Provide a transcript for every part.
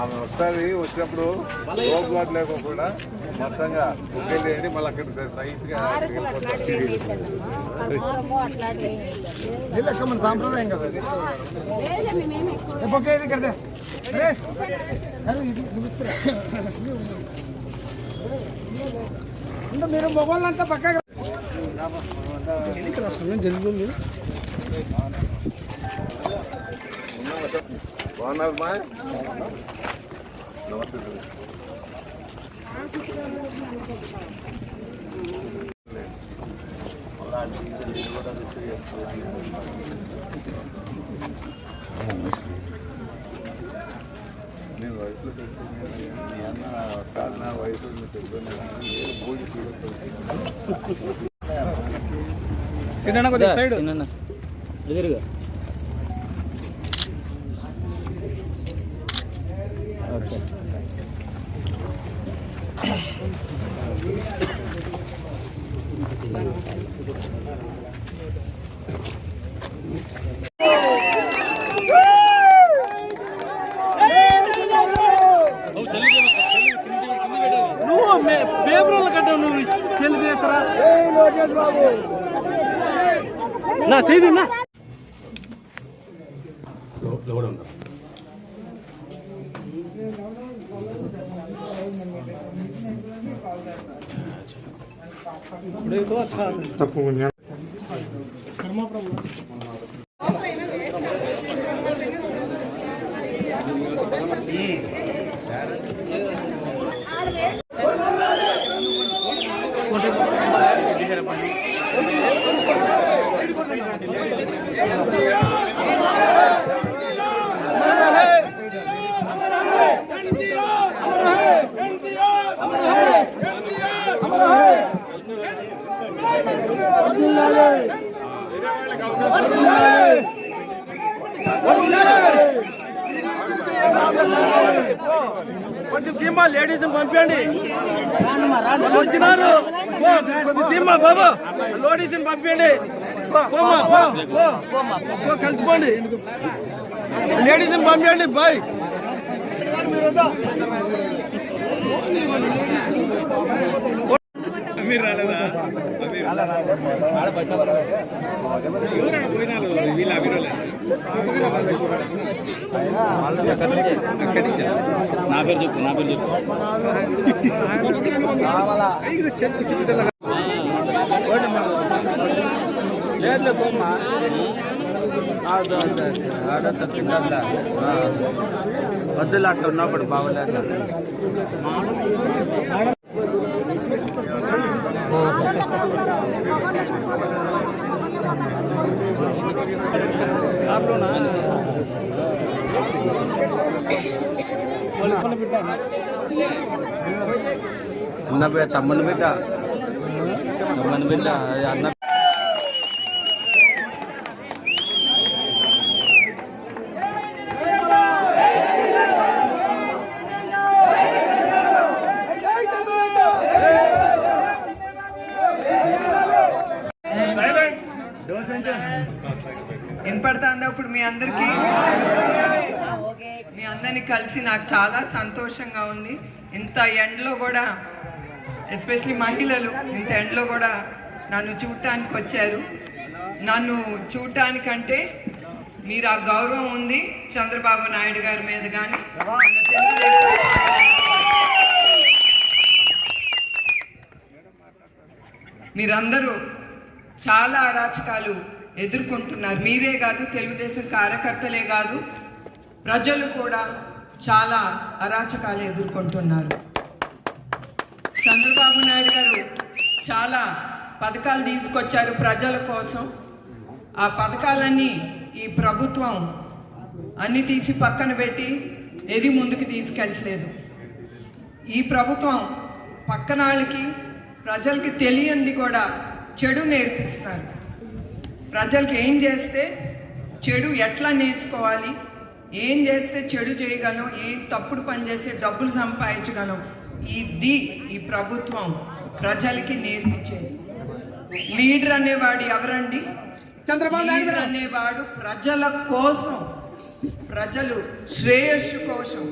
ఆమె వస్తుంది వచ్చినప్పుడు లోపలాట్ లేకుండా మొత్తంగా వెళ్ళేయండి మళ్ళీ అక్కడ సైట్గా సాంప్రదాయం కదా ఇది మీరు మొగోళ్ళంతా పక్కగా సమయం జరుగుతుంది బాగున్నారు నమస్తే నేను వయసులో పెట్టుకున్నాను మీ అన్న వస్తాను నా వయసు పెట్టుకున్నాను బోడి సినిమా కొద్దిగా సైడ్ ఎదురుగా ఓకే పేపర్లు కట్టావు నువ్వు? సెల్ఫీ చేస్తారా? నా సైడ్ నా. కొంచెం దిమ్మా లేడీస్ పంపించండి వాళ్ళు వచ్చినారు. కొంచెం దిమ్మా బాబు. లేడీస్ పంపించండి పోమ్మా పో పో పో కలిసిపోండి లేడీస్ నా పేరు చెప్పు నా పేరు చెప్పు. లేదు బొమ్మ వద్దులు అట్లా ఉన్నప్పుడు బాగోలేదు అన్న బిడ్డ తమ్ముని బిడ్డ. తమ్ముని బిడ్డ అన్న వినపడుతుందా ఇప్పుడు మీ అందరికి మీ అందరిని కలిసి నాకు చాలా సంతోషంగా ఉంది. ఇంత ఎండలో కూడా ఎస్పెషలీ మహిళలు ఇంత ఎండలో కూడా నన్ను చూడటానికి వచ్చారు. నన్ను చూడటానికంటే మీరు ఆ గౌరవం ఉంది చంద్రబాబు నాయుడు గారి మీద కానీ మీరందరూ చాలా అరాచకాలు ఎదుర్కొంటున్నారు. మీరే కాదు తెలుగుదేశం కార్యకర్తలే కాదు ప్రజలు కూడా చాలా అరాచకాలు ఎదుర్కొంటున్నారు. చంద్రబాబు నాయుడు గారు చాలా పథకాలు తీసుకొచ్చారు ప్రజల కోసం. ఆ పథకాలన్నీ ఈ ప్రభుత్వం అన్ని తీసి పక్కన పెట్టి ఏది ముందుకు తీసుకెళ్ళట్లేదు. ఈ ప్రభుత్వం పక్కన వాళ్ళకి ప్రజలకి తెలియంది కూడా చెడు నేర్పిస్తున్నారు. ప్రజలకి ఏం చేస్తే చెడు ఎట్లా నేర్చుకోవాలి? ఏం చేస్తే చెడు చేయగలం ఏం తప్పుడు పని చేస్తే డబ్బులు సంపాదించగలం ఇది ఈ ప్రభుత్వం ప్రజలకి నేర్పించేది. లీడర్ అనేవాడు ఎవరండి? చంద్రబాబు నాయుడు అనేవాడు ప్రజల కోసం ప్రజలు శ్రేయస్సు కోసం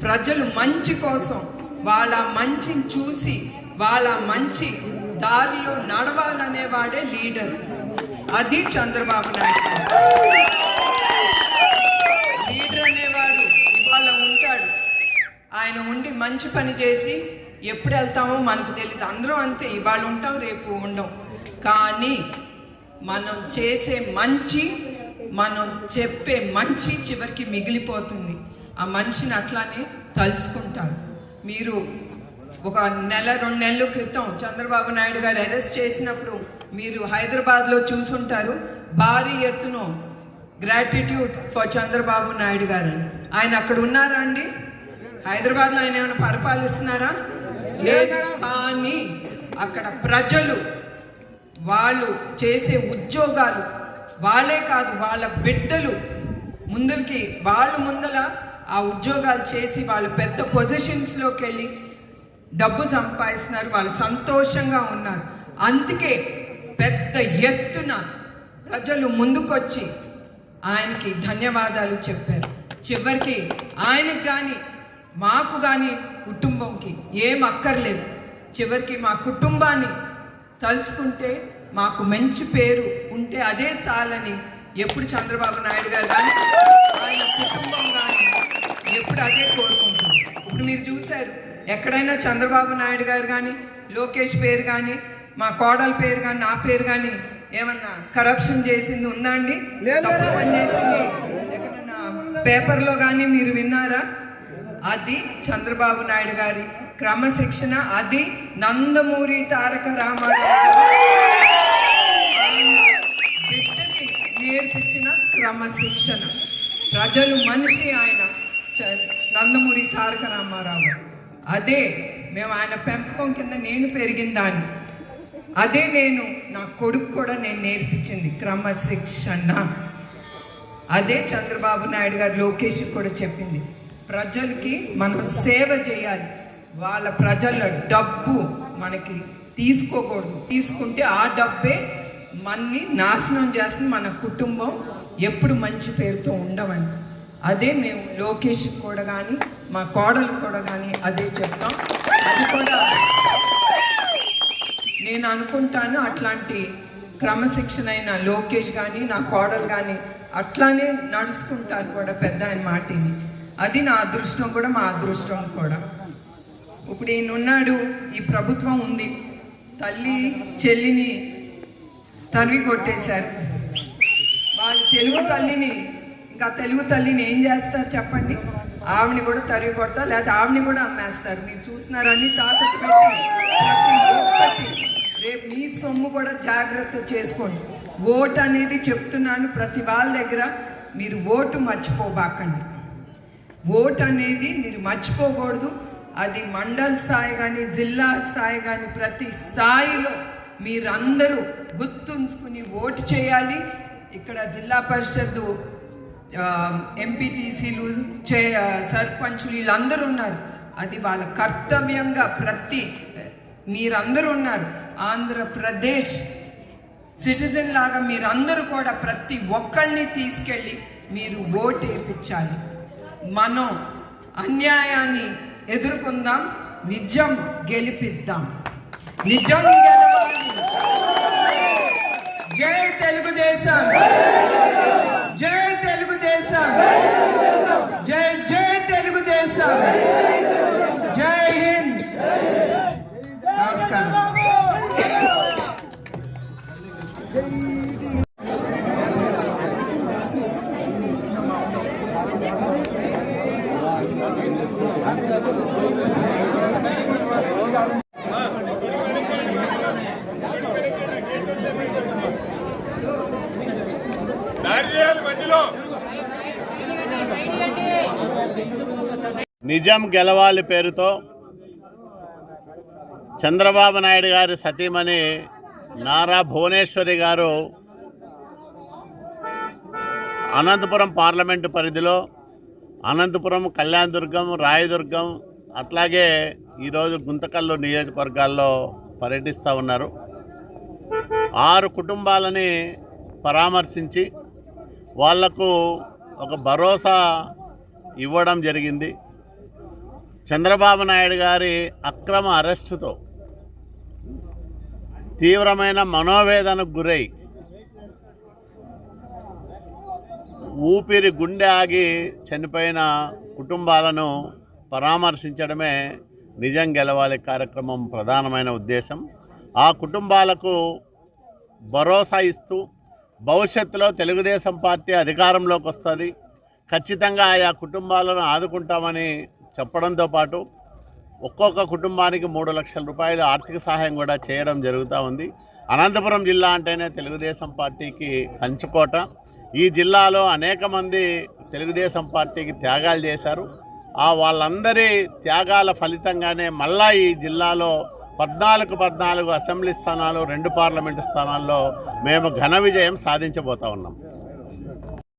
ప్రజలు మంచి కోసం వాళ్ళ మంచిని చూసి వాళ్ళ మంచి దారిలో నడవాలనేవాడే లీడర్. అది చంద్రబాబు నాయుడు మంచి పని చేసి ఎప్పుడు వెళ్తామో మనకు తెలియదు అందరూ అంతే ఇవాళ ఉంటాం రేపు ఉండం కానీ మనం చేసే మంచి మనం చెప్పే మంచి చివరికి మిగిలిపోతుంది. ఆ మనిషిని అట్లానే తలుసుకుంటారు మీరు ఒక నెల రెండు నెలల క్రితం చంద్రబాబు నాయుడు గారు అరెస్ట్ చేసినప్పుడు మీరు హైదరాబాద్లో చూసుంటారు భారీ ఎత్తున గ్రాటిట్యూడ్ ఫర్ చంద్రబాబు నాయుడు గారు ఆయన అక్కడ ఉన్నారా అండి? హైదరాబాద్లో ఆయన ఏమైనా పరిపాలిస్తున్నారా? లేదు. కానీ అక్కడ ప్రజలు వాళ్ళు చేసే ఉద్యోగాలు వాళ్ళే కాదు వాళ్ళ బిడ్డలు ముందరికి వాళ్ళు ముందల ఆ ఉద్యోగాలు చేసి వాళ్ళు పెద్ద పొజిషన్స్లోకి వెళ్ళి డబ్బు సంపాదిస్తున్నారు వాళ్ళు సంతోషంగా ఉన్నారు. అందుకే పెద్ద ఎత్తున ప్రజలు ముందుకొచ్చి ఆయనకి ధన్యవాదాలు చెప్పారు. చివరికి ఆయనకు కానీ మాకు కానీ కుటుంబంకి ఏం అక్కర్లేదు. చివరికి మా కుటుంబాన్ని తలుసుకుంటే మాకు మంచి పేరు ఉంటే అదే చాలని ఎప్పుడు చంద్రబాబు నాయుడు గారు కానీ ఆయన కుటుంబం కానీ ఎప్పుడు అదే కోరుకుంటుంది ఇప్పుడు మీరు చూశారు ఎక్కడైనా చంద్రబాబు నాయుడు గారు కానీ లోకేష్ పేరు కానీ మా కోడల పేరు కానీ నా పేరు కానీ ఏమన్నా కరప్షన్ చేసింది ఉందా అండి? తప్పు పని చేసింది? ఎక్కడన్నా పేపర్లో కానీ మీరు విన్నారా? అది చంద్రబాబు నాయుడు గారి క్రమశిక్షణ అది నందమూరి తారక రామారావు బిడ్డకి నేర్పించిన క్రమశిక్షణ. ప్రజలు మనిషి ఆయన చ- నందమూరి తారక రామారావు. అదే మేము ఆయన పెంపకం కింద నేను పెరిగిన దాన్ని. అదే నేను నా కొడుకు కూడా నేను నేర్పించింది క్రమశిక్షణ. అదే చంద్రబాబు నాయుడు గారు లోకేష్ కూడా చెప్పింది. ప్రజలకి మనం సేవ చేయాలి. వాళ్ళ ప్రజల డబ్బు మనకి తీసుకోకూడదు. తీసుకుంటే ఆ డబ్బే మన్ని నాశనం చేస్తుంది. మన కుటుంబం ఎప్పుడు మంచి పేరుతో ఉండమని అదే మేము లోకేష్ కూడా కానీ మా కోడలు కూడా కానీ అదే చెప్తాం. అది కూడా నేను అనుకుంటాను అట్లాంటి క్రమశిక్షణ అయిన లోకేష్ కానీ నా కోడలు కానీ అట్లానే నడుచుకుంటారు కూడా పెద్ద ఆయన మాటిని. అది నా అదృష్టం కూడా మా అదృష్టం కూడా. ఇప్పుడు ఈయన ఉన్నాడు ఈ ప్రభుత్వం ఉంది. తల్లి చెల్లిని తరివి కొట్టేశారు. వాళ్ళ తెలుగు తల్లిని ఇంకా తెలుగు తల్లిని ఏం చేస్తారు చెప్పండి? ఆవిని కూడా తరివి కొడతారు లేకపోతే ఆవిని కూడా అమ్మేస్తారు. మీరు చూస్తున్నారని తాకట్టు పెట్టి? ప్రతి ఒక్కటి. రేపు మీ సొమ్ము కూడా జాగ్రత్త చేసుకోండి. ఓటు అనేది చెప్తున్నాను ప్రతి వాళ్ళ దగ్గర. మీరు ఓటు మర్చిపోబాకండి. ఓట్ అనేది మీరు మర్చిపోకూడదు. అది మండల్ స్థాయి కానీ జిల్లా స్థాయి కానీ ప్రతి స్థాయిలో మీరందరూ గుర్తుంచుకుని ఓటు చేయాలి. ఇక్కడ జిల్లా పరిషత్ ఎంపీటీసీలు చే సర్పంచులు వీళ్ళందరూ ఉన్నారు. అది వాళ్ళ కర్తవ్యంగా ప్రతి మీరందరూ ఉన్నారు. ఆంధ్రప్రదేశ్ సిటిజన్ లాగా మీరందరూ కూడా ప్రతి ఒక్కళ్ళని తీసుకెళ్ళి మీరు ఓటు వేయించాలి. మనం అన్యాయాన్ని ఎదుర్కొందాం నిజం గెలిపిద్దాం. నిజం గెలవాలి. జై తెలుగుదేశం. జై తెలుగుదేశం. జై జై తెలుగుదేశం. నిజం గెలవాలి పేరుతో చంద్రబాబు నాయుడు గారి సతీమణి నారా భువనేశ్వరి గారు అనంతపురం పార్లమెంటు పరిధిలో అనంతపురం కళ్యాణదుర్గం రాయదుర్గం అట్లాగే ఈరోజు గుంతకల్లు నియోజకవర్గాల్లో పర్యటిస్తూ ఉన్నారు. ఆరు కుటుంబాలని పరామర్శించి వాళ్ళకు ఒక భరోసా ఇవ్వడం జరిగింది. చంద్రబాబు నాయుడు గారి అక్రమ అరెస్టుతో తీవ్రమైన మనోవేదనకు గురై ఊపిరి గుండె ఆగి చనిపోయిన కుటుంబాలను పరామర్శించడమే నిజం గెలవాలి కార్యక్రమం ప్రధానమైన ఉద్దేశం. ఆ కుటుంబాలకు భరోసా ఇస్తూ భవిష్యత్తులో తెలుగుదేశం పార్టీ అధికారంలోకి వస్తుంది. ఖచ్చితంగా ఆయా కుటుంబాలను ఆదుకుంటామని చెప్పడంతో పాటు ఒక్కొక్క కుటుంబానికి మూడు లక్షల రూపాయలు ఆర్థిక సహాయం కూడా చేయడం జరుగుతూ ఉంది. అనంతపురం జిల్లా అంటేనే తెలుగుదేశం పార్టీకి కంచుకోట ఈ జిల్లాలో అనేక మంది తెలుగుదేశం పార్టీకి త్యాగాలు చేశారు. ఆ వాళ్ళందరి త్యాగాల ఫలితంగానే మళ్ళా ఈ జిల్లాలో పద్నాలుగు పద్నాలుగు అసెంబ్లీ స్థానాలు రెండు పార్లమెంటు స్థానాల్లో మేము ఘన విజయం సాధించబోతా ఉన్నాం.